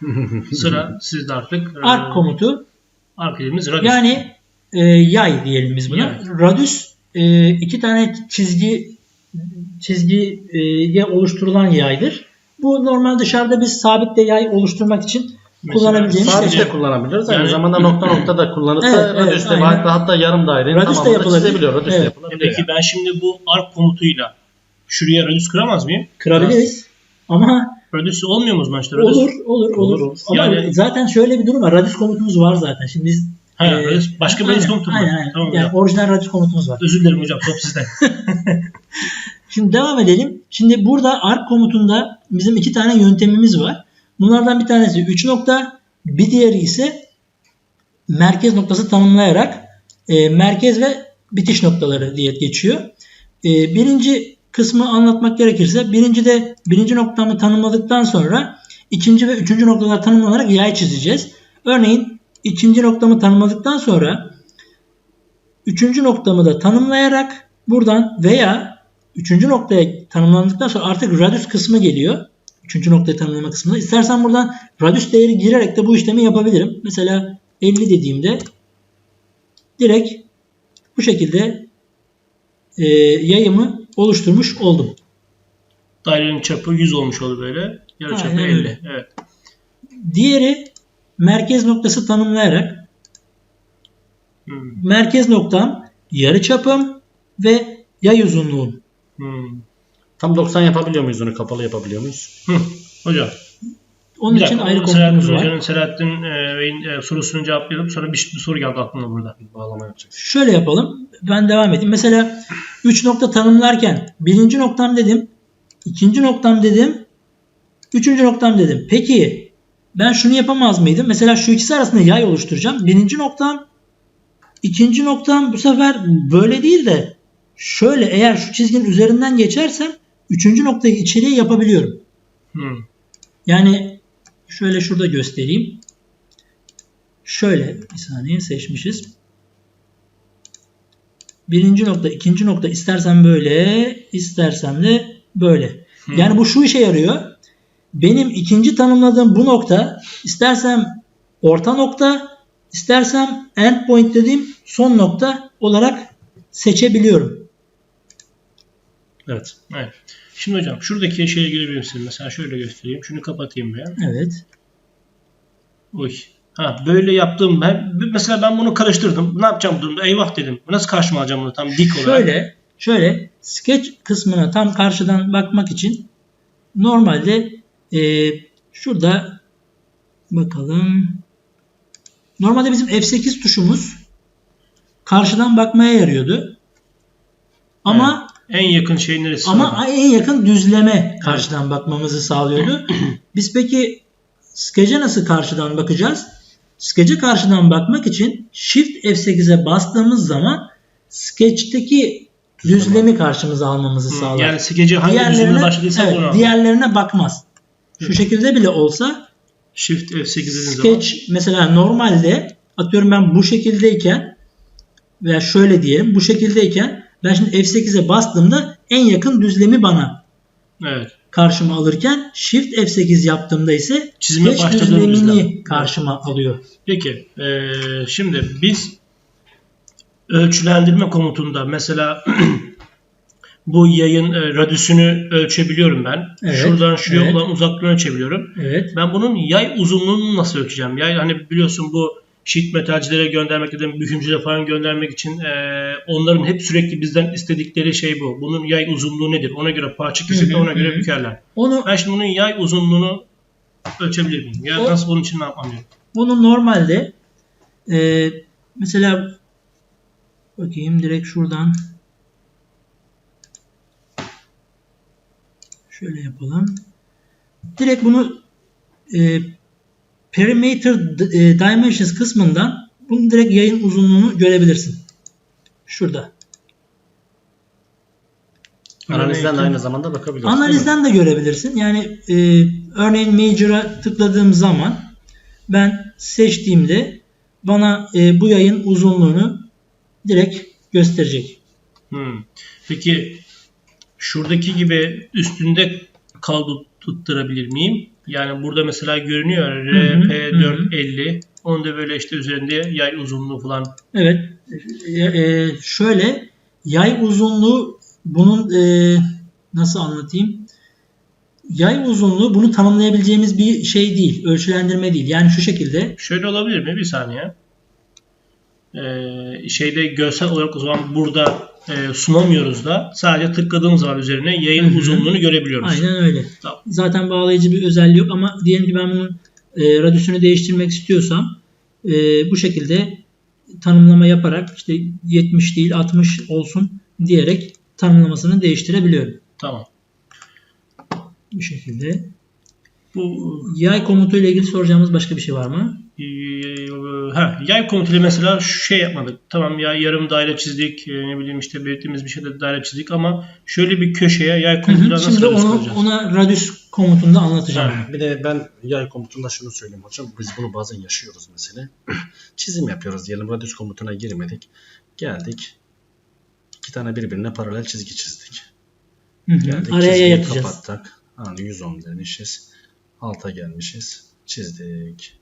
Sıra sizde artık. Ee, Arc komutu Arc dediğimiz radius. yani e, yay diyelim biz buna. Yay. Radius e, iki tane çizgi çizgiye oluşturulan yaydır. Bu normal dışarıda biz sabitle yay oluşturmak için kullanabileceğimiz sadece- şey. Sabit de kullanabiliriz. Aynı Yani- zamanda nokta nokta da kullanıp Evet, da evet, radiüste hatta, hatta yarım dairenin Radiüste tamamını da yapılabilir. çizebiliyor. Evet. E yapılabiliyor. peki ben şimdi bu arc komutuyla şuraya radius kıramaz mıyım? Kırabiliriz. Ama Radius olmuyor mu o zaman işte? Radius. olur, olur, olur. Olur. Ama Yani- zaten şöyle bir durum var. Radius komutumuz var zaten. Şimdi biz Ha, e, radius- başka bir radius komutu mu? Aynen, aynen. Tamam yani hocam. orijinal radius komutumuz var. Özür dilerim hocam top sizde. Şimdi devam edelim. Şimdi burada arc komutunda bizim iki tane yöntemimiz var. Bunlardan bir tanesi 3 nokta, bir diğeri ise merkez noktası tanımlayarak e, merkez ve bitiş noktaları diye geçiyor. E, birinci kısmı anlatmak gerekirse birinci de birinci noktamı tanımladıktan sonra ikinci ve üçüncü noktalar tanımlanarak yay çizeceğiz. Örneğin ikinci noktamı tanımladıktan sonra üçüncü noktamı da tanımlayarak buradan veya üçüncü noktaya tanımlandıktan sonra artık radius kısmı geliyor. Üçüncü noktayı tanımlama kısmında. İstersen buradan radius değeri girerek de bu işlemi yapabilirim. Mesela 50 dediğimde direkt bu şekilde e, yayımı oluşturmuş oldum. Dairenin çapı 100 olmuş olur böyle. Yarı çapı Aynen 50. öyle. Evet. Diğeri merkez noktası tanımlayarak Hmm. merkez noktam yarı çapım ve yay uzunluğum. Hmm. Tam 90 yapabiliyor muyuz onu? Kapalı yapabiliyor muyuz? Hı. Hocam. Onun bir için dakika, ayrı komutumuz var. Hoca'nın Selahattin e, Bey'in e, sorusunu cevaplayalım. Sonra bir, bir soru geldi aklıma burada. Bağlama yapacağız. Şöyle yapalım. Ben devam edeyim. Mesela 3 nokta tanımlarken birinci noktam dedim. ikinci noktam dedim. Üçüncü noktam dedim. Peki ben şunu yapamaz mıydım? Mesela şu ikisi arasında yay oluşturacağım. Birinci noktam ikinci noktam bu sefer böyle değil de şöyle eğer şu çizginin üzerinden geçersem üçüncü noktayı içeriye yapabiliyorum. Hmm. Yani şöyle şurada göstereyim. Şöyle bir saniye seçmişiz. Birinci nokta, ikinci nokta istersen böyle, istersem de böyle. Yani bu şu işe yarıyor. Benim ikinci tanımladığım bu nokta istersem orta nokta, istersem end point dediğim son nokta olarak seçebiliyorum. Evet. Evet. Şimdi hocam şuradaki şeye girebilir misin? Mesela şöyle göstereyim. Şunu kapatayım ben. Evet. Oy. Ha böyle yaptım ben. Mesela ben bunu karıştırdım. Ne yapacağım durumda? Eyvah dedim. Nasıl karşıma alacağım bunu tam dik olarak? Şöyle, şöyle sketch kısmına tam karşıdan bakmak için normalde e, şurada bakalım. Normalde bizim F8 tuşumuz karşıdan bakmaya yarıyordu. Ama En yakın şey neresi? ama en yakın düzleme karşıdan bakmamızı sağlıyordu. Biz peki skece nasıl karşıdan bakacağız? Skece karşıdan bakmak için Shift F8'e bastığımız zaman Sketch'teki düzlemi karşımıza almamızı Hı, sağlar. Yani skeci hangi diğerlerine, başladıysa evet, onu al. diğerlerine bakmaz. Şu şekilde bile olsa Shift F8 dediğin zaman. Sketch mesela normalde atıyorum ben bu şekildeyken veya şöyle diyelim bu şekildeyken ben şimdi F8'e bastığımda en yakın düzlemi bana Evet. Karşıma alırken Shift F8 yaptığımda ise Çizime başladığımızda. düzlemini karşıma alıyor. Peki. eee, şimdi biz ölçülendirme komutunda mesela bu yayın e, radyüsünü ölçebiliyorum ben. Evet, Şuradan şuraya evet. olan uzaklığını ölçebiliyorum. Evet. Ben bunun yay uzunluğunu nasıl ölçeceğim? Yay hani biliyorsun bu sheet metalcilere göndermek ya da mühimcilere falan göndermek için e, onların hep sürekli bizden istedikleri şey bu. Bunun yay uzunluğu nedir? Ona göre parça kesip de ona göre bükerler. Onu Ben şimdi bunun yay uzunluğunu ölçebilir miyim? Ya O- nasıl bunun için ne yapmam gerekiyor? bunu normalde e, mesela bakayım direkt şuradan şöyle yapalım. Direkt bunu e, perimeter e, dimensions kısmından bunun direkt yayın uzunluğunu görebilirsin. Şurada. Analizden de aynı zamanda mi? Analizden de görebilirsin. Yani e, örneğin Major'a tıkladığım zaman ben seçtiğimde bana e, bu yayın uzunluğunu direkt gösterecek. Hmm. Peki şuradaki gibi üstünde kaldı tutturabilir miyim? Yani burada mesela görünüyor hı, hı hı. RP450. Onu da böyle işte üzerinde yay uzunluğu falan. Evet. E, e, şöyle yay uzunluğu bunun e, nasıl anlatayım? Yay uzunluğu bunu tanımlayabileceğimiz bir şey değil. Ölçülendirme değil. Yani şu şekilde Şöyle olabilir mi? Bir saniye. Ee, şeyde görsel olarak o zaman burada e, sunamıyoruz da sadece tıkladığımız zaman üzerine yayın Hı hı. uzunluğunu görebiliyoruz. aynen öyle. Tamam. Zaten bağlayıcı bir özelliği yok ama diyelim ki ben bunun e, radyüsünü değiştirmek istiyorsam e, bu şekilde tanımlama yaparak işte 70 değil 60 olsun diyerek tanımlamasını değiştirebiliyorum. Tamam. Bu şekilde. Bu Yay komutu ile ilgili soracağımız başka bir şey var mı? Ha, yay komutuyla mesela şu şey yapmadık. Tamam ya yarım daire çizdik. e, ne bileyim işte belirttiğimiz bir şeyde daire çizdik ama şöyle bir köşeye yay komutuyla nasıl Şimdi radius onu, koyacağız? ona radius komutunda anlatacağım. Ha. Bir de ben yay komutunda şunu söyleyeyim hocam. Biz bunu bazen yaşıyoruz mesela. Çizim yapıyoruz diyelim. Radius komutuna girmedik. Geldik. İki tane birbirine paralel çizgi çizdik. Hı hı. Geldik. Araya çizgiyi yatacağız. kapattık. Hani 110 demişiz. Alta gelmişiz. Çizdik.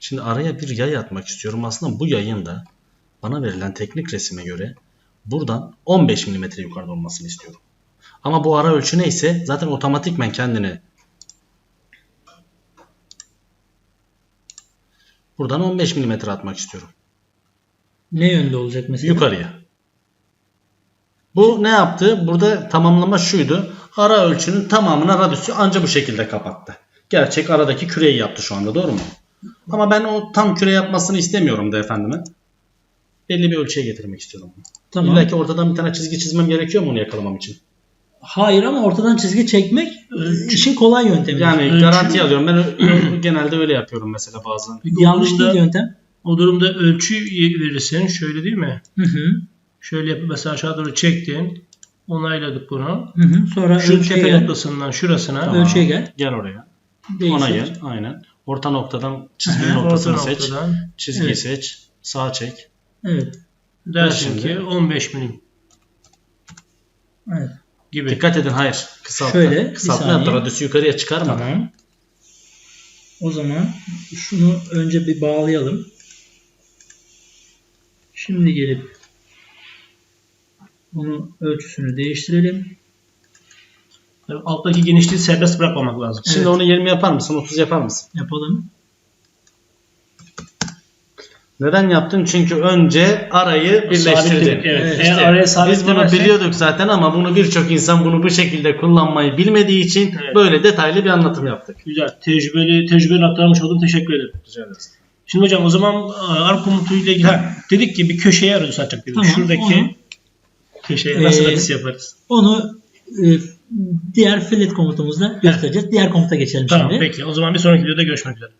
Şimdi araya bir yay atmak istiyorum. Aslında bu yayın da bana verilen teknik resime göre buradan 15 mm yukarıda olmasını istiyorum. Ama bu ara ölçü neyse zaten otomatikmen kendini buradan 15 mm atmak istiyorum. Ne yönde olacak mesela? Yukarıya. Bu ne yaptı? Burada tamamlama şuydu. Ara ölçünün tamamına radyüsü anca bu şekilde kapattı. Gerçek aradaki küreyi yaptı şu anda doğru mu? Ama ben o tam küre yapmasını istemiyorum da efendime. Belli bir ölçüye getirmek istiyorum. Tamam. İlla ki ortadan bir tane çizgi çizmem gerekiyor mu onu yakalamam için? Hayır ama ortadan çizgi çekmek e, işin kolay yöntemi. Yani Ölçü- garanti alıyorum. Ben genelde öyle yapıyorum mesela bazen. Peki yanlış durumda- değil yöntem. O durumda ölçü verirsin. Şöyle değil mi? Hı hı. Şöyle yapıp mesela aşağı doğru çektin. Onayladık bunu. Hı hı. Sonra Şu tepe gel. noktasından şurasına. Tamam. Ölçüye gel. Gel oraya. Değiştir. Ona gel. Aynen. Orta noktadan çizginin Orta seç. noktadan Çizgiyi Evet. seç. Sağa çek. Evet. dersin ki 15 milim Evet. gibi. Dikkat edin hayır. Kısaltma. Şöyle, Kısaltma yaptı. Radyüsü yukarıya çıkarma. Tamam. O zaman şunu önce bir bağlayalım. Şimdi gelip bunun ölçüsünü değiştirelim. Alttaki genişliği serbest bırakmamak lazım. Şimdi Evet. onu 20 yapar mısın? 30 yapar mısın? Yapalım. Neden yaptın? Çünkü önce arayı birleştirdin. Sabitlemek, evet. Evet, Eğer İşte araya biz bunu biliyorduk zaten ama bunu birçok insan bunu bu şekilde kullanmayı bilmediği için Evet. böyle detaylı bir anlatım yaptık. güzel. Tecrübeli, tecrübeli aktarmış oldum. Teşekkür ederim. Rica ederiz. Şimdi hocam o zaman e, ark komutuyla ilgili ha, dedik ki bir köşeye aracı satacak dedik. Tamam, Şuradaki onu- köşeye nasıl Ee, yaparız? Onu e, diğer fillet komutumuzda göstereceğiz. Diğer komuta geçelim Tamam şimdi. peki. O zaman bir sonraki videoda görüşmek üzere.